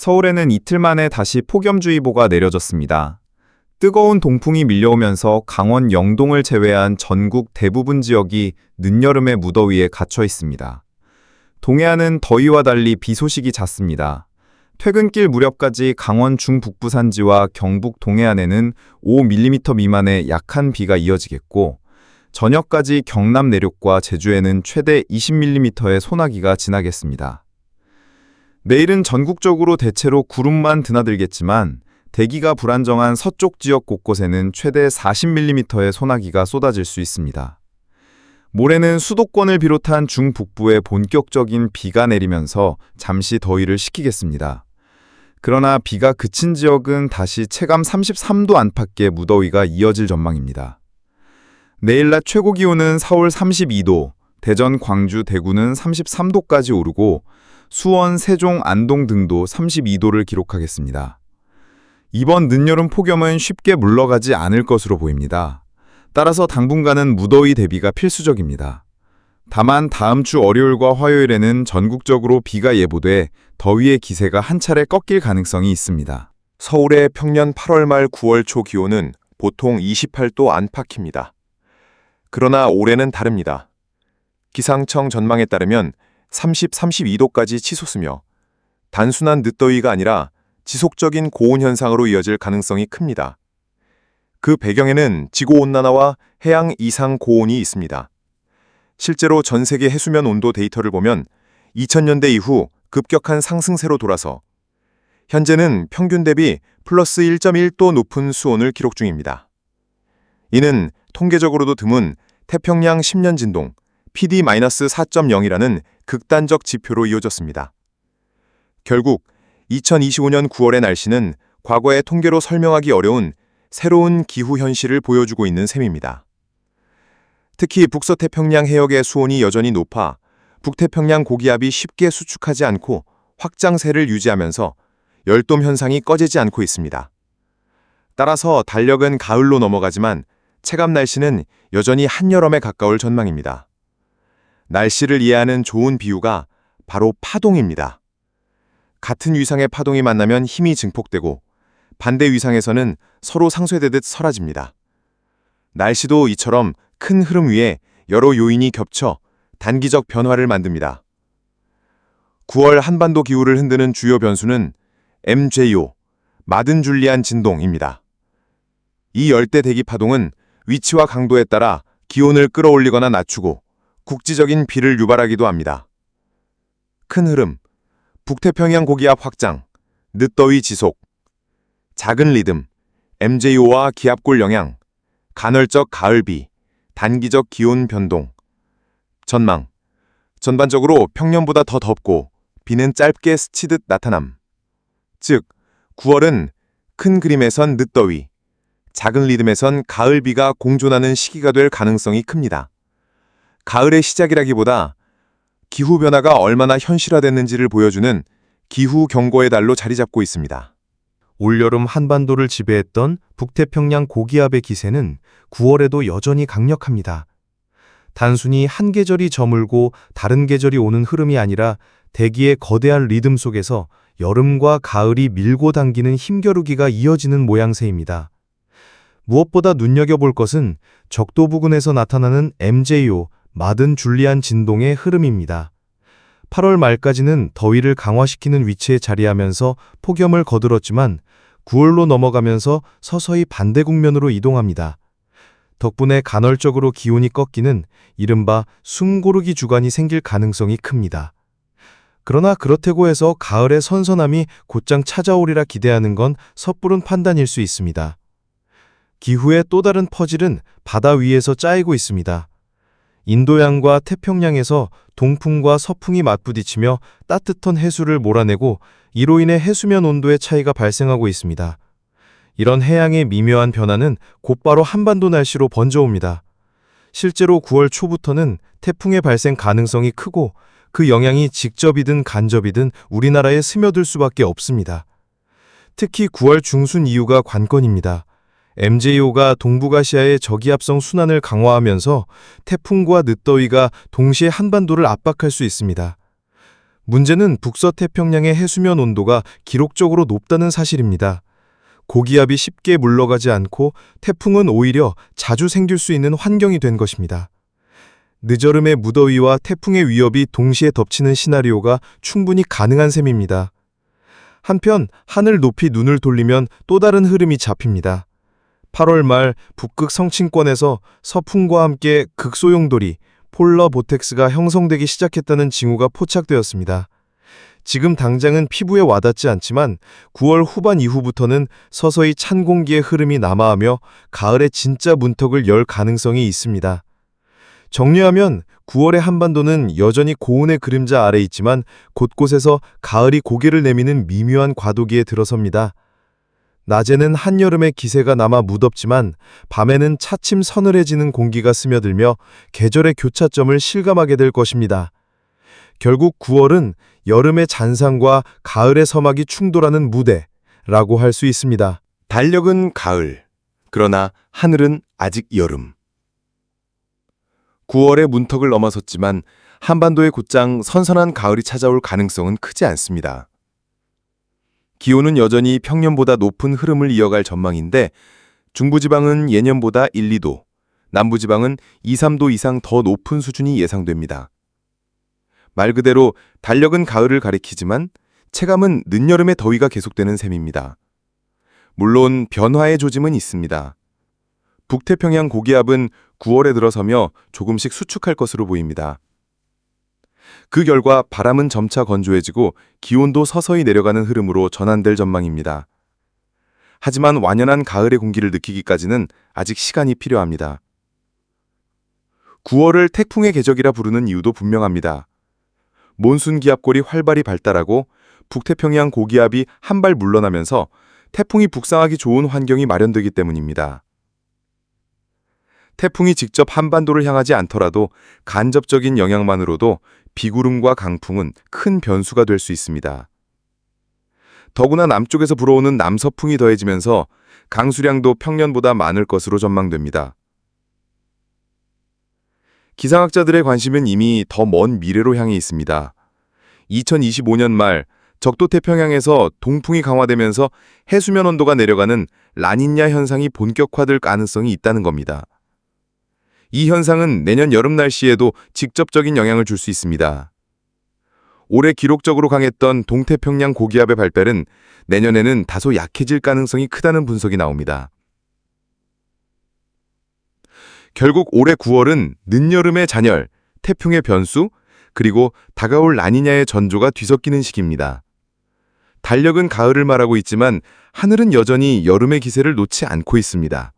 서울에는 이틀 만에 다시 폭염주의보가 내려졌습니다. 뜨거운 동풍이 밀려오면서 강원 영동을 제외한 전국 대부분 지역이 늦여름의 무더위에 갇혀 있습니다. 동해안은 더위와 달리 비 소식이 잦습니다. 퇴근길 무렵까지 강원 중북부 산지와 경북 동해안에는 5mm 미만의 약한 비가 이어지겠고, 저녁까지 경남 내륙과 제주에는 최대 20mm의 소나기가 지나겠습니다. 내일은 전국적으로 대체로 구름만 드나들겠지만 대기가 불안정한 서쪽 지역 곳곳에는 최대 40mm의 소나기가 쏟아질 수 있습니다. 모레는 수도권을 비롯한 중북부에 본격적인 비가 내리면서 잠시 더위를 식히겠습니다. 그러나 비가 그친 지역은 다시 체감 33도 안팎의 무더위가 이어질 전망입니다. 내일 낮 최고 기온은 서울 32도, 대전, 광주, 대구는 33도까지 오르고 수원, 세종, 안동 등도 32도를 기록하겠습니다. 이번 늦여름 폭염은 쉽게 물러가지 않을 것으로 보입니다. 따라서 당분간은 무더위 대비가 필수적입니다. 다만 다음 주 월요일과 화요일에는 전국적으로 비가 예보돼 더위의 기세가 한 차례 꺾일 가능성이 있습니다. 서울의 평년 8월 말 9월 초 기온은 보통 28도 안팎입니다. 그러나 올해는 다릅니다. 기상청 전망에 따르면 30, 32도까지 치솟으며 단순한 늦더위가 아니라 지속적인 고온 현상으로 이어질 가능성이 큽니다. 그 배경에는 지구온난화와 해양 이상 고온이 있습니다. 실제로 전 세계 해수면 온도 데이터를 보면 2000년대 이후 급격한 상승세로 돌아서 현재는 평균 대비 플러스 1.1도 높은 수온을 기록 중입니다. 이는 통계적으로도 드문 태평양 10년 진동 PD-4.0이라는 극단적 지표로 이어졌습니다. 결국 2025년 9월의 날씨는 과거의 통계로 설명하기 어려운 새로운 기후 현실을 보여주고 있는 셈입니다. 특히 북서태평양 해역의 수온이 여전히 높아 북태평양 고기압이 쉽게 수축하지 않고 확장세를 유지하면서 열돔 현상이 꺼지지 않고 있습니다. 따라서 달력은 가을로 넘어가지만 체감 날씨는 여전히 한여름에 가까울 전망입니다. 날씨를 이해하는 좋은 비유가 바로 파동입니다. 같은 위상의 파동이 만나면 힘이 증폭되고 반대 위상에서는 서로 상쇄되듯 사라집니다. 날씨도 이처럼 큰 흐름 위에 여러 요인이 겹쳐 단기적 변화를 만듭니다. 9월 한반도 기후를 흔드는 주요 변수는 MJO, 마든 줄리안 진동입니다. 이 열대 대기 파동은 위치와 강도에 따라 기온을 끌어올리거나 낮추고 국지적인 비를 유발하기도 합니다. 큰 흐름, 북태평양 고기압 확장, 늦더위 지속, 작은 리듬, MJO와 기압골 영향, 간헐적 가을비, 단기적 기온 변동, 전망. 전반적으로 평년보다 더 덥고 비는 짧게 스치듯 나타남. 즉, 9월은 큰 그림에선 늦더위, 작은 리듬에선 가을비가 공존하는 시기가 될 가능성이 큽니다. 가을의 시작이라기보다 기후변화가 얼마나 현실화됐는지를 보여주는 기후 경고의 달로 자리 잡고 있습니다. 올여름 한반도를 지배했던 북태평양 고기압의 기세는 9월에도 여전히 강력합니다. 단순히 한 계절이 저물고 다른 계절이 오는 흐름이 아니라 대기의 거대한 리듬 속에서 여름과 가을이 밀고 당기는 힘겨루기가 이어지는 모양새입니다. 무엇보다 눈여겨볼 것은 적도 부근에서 나타나는 MJO, 마든 줄리안 진동의 흐름입니다. 8월 말까지는 더위를 강화시키는 위치에 자리하면서 폭염을 거들었지만 9월로 넘어가면서 서서히 반대 국면으로 이동합니다. 덕분에 간헐적으로 기온이 꺾이는 이른바 숨고르기 주간이 생길 가능성이 큽니다. 그러나 그렇다고 해서 가을의 선선함이 곧장 찾아오리라 기대하는 건 섣부른 판단일 수 있습니다. 기후의 또 다른 퍼즐은 바다 위에서 짜이고 있습니다. 인도양과 태평양에서 동풍과 서풍이 맞부딪히며 따뜻한 해수를 몰아내고 이로 인해 해수면 온도의 차이가 발생하고 있습니다. 이런 해양의 미묘한 변화는 곧바로 한반도 날씨로 번져옵니다. 실제로 9월 초부터는 태풍의 발생 가능성이 크고 그 영향이 직접이든 간접이든 우리나라에 스며들 수밖에 없습니다. 특히 9월 중순 이후가 관건입니다. MJO가 동북아시아의 저기압성 순환을 강화하면서 태풍과 늦더위가 동시에 한반도를 압박할 수 있습니다. 문제는 북서태평양의 해수면 온도가 기록적으로 높다는 사실입니다. 고기압이 쉽게 물러가지 않고 태풍은 오히려 자주 생길 수 있는 환경이 된 것입니다. 늦여름의 무더위와 태풍의 위협이 동시에 덮치는 시나리오가 충분히 가능한 셈입니다. 한편 하늘 높이 눈을 돌리면 또 다른 흐름이 잡힙니다. 8월 말 북극 성층권에서 서풍과 함께 극소용돌이 폴러 보텍스가 형성되기 시작했다는 징후가 포착되었습니다. 지금 당장은 피부에 와닿지 않지만 9월 후반 이후부터는 서서히 찬 공기의 흐름이 남하하며 가을의 진짜 문턱을 열 가능성이 있습니다. 정리하면 9월의 한반도는 여전히 고온의 그림자 아래 있지만 곳곳에서 가을이 고개를 내미는 미묘한 과도기에 들어섭니다. 낮에는 한여름의 기세가 남아 무덥지만 밤에는 차츰 서늘해지는 공기가 스며들며 계절의 교차점을 실감하게 될 것입니다. 결국 9월은 여름의 잔상과 가을의 서막이 충돌하는 무대라고 할 수 있습니다. 달력은 가을, 그러나 하늘은 아직 여름. 9월의 문턱을 넘어섰지만 한반도의 곧장 선선한 가을이 찾아올 가능성은 크지 않습니다. 기온은 여전히 평년보다 높은 흐름을 이어갈 전망인데 중부지방은 예년보다 1, 2도, 남부지방은 2, 3도 이상 더 높은 수준이 예상됩니다. 말 그대로 달력은 가을을 가리키지만 체감은 늦여름의 더위가 계속되는 셈입니다. 물론 변화의 조짐은 있습니다. 북태평양 고기압은 9월에 들어서며 조금씩 수축할 것으로 보입니다. 그 결과 바람은 점차 건조해지고 기온도 서서히 내려가는 흐름으로 전환될 전망입니다. 하지만 완연한 가을의 공기를 느끼기까지는 아직 시간이 필요합니다. 9월을 태풍의 계적이라 부르는 이유도 분명합니다. 몬순 기압골이 활발히 발달하고 북태평양 고기압이 한 발 물러나면서 태풍이 북상하기 좋은 환경이 마련되기 때문입니다. 태풍이 직접 한반도를 향하지 않더라도 간접적인 영향만으로도 비구름과 강풍은 큰 변수가 될 수 있습니다. 더구나 남쪽에서 불어오는 남서풍이 더해지면서 강수량도 평년보다 많을 것으로 전망됩니다. 기상학자들의 관심은 이미 더 먼 미래로 향해 있습니다. 2025년 말 적도 태평양에서 동풍이 강화되면서 해수면 온도가 내려가는 라니냐 현상이 본격화될 가능성이 있다는 겁니다. 이 현상은 내년 여름 날씨에도 직접적인 영향을 줄 수 있습니다. 올해 기록적으로 강했던 동태평양 고기압의 발달은 내년에는 다소 약해질 가능성이 크다는 분석이 나옵니다. 결국 올해 9월은 늦여름의 잔열, 태풍의 변수, 그리고 다가올 라니냐의 전조가 뒤섞이는 시기입니다. 달력은 가을을 말하고 있지만 하늘은 여전히 여름의 기세를 놓지 않고 있습니다.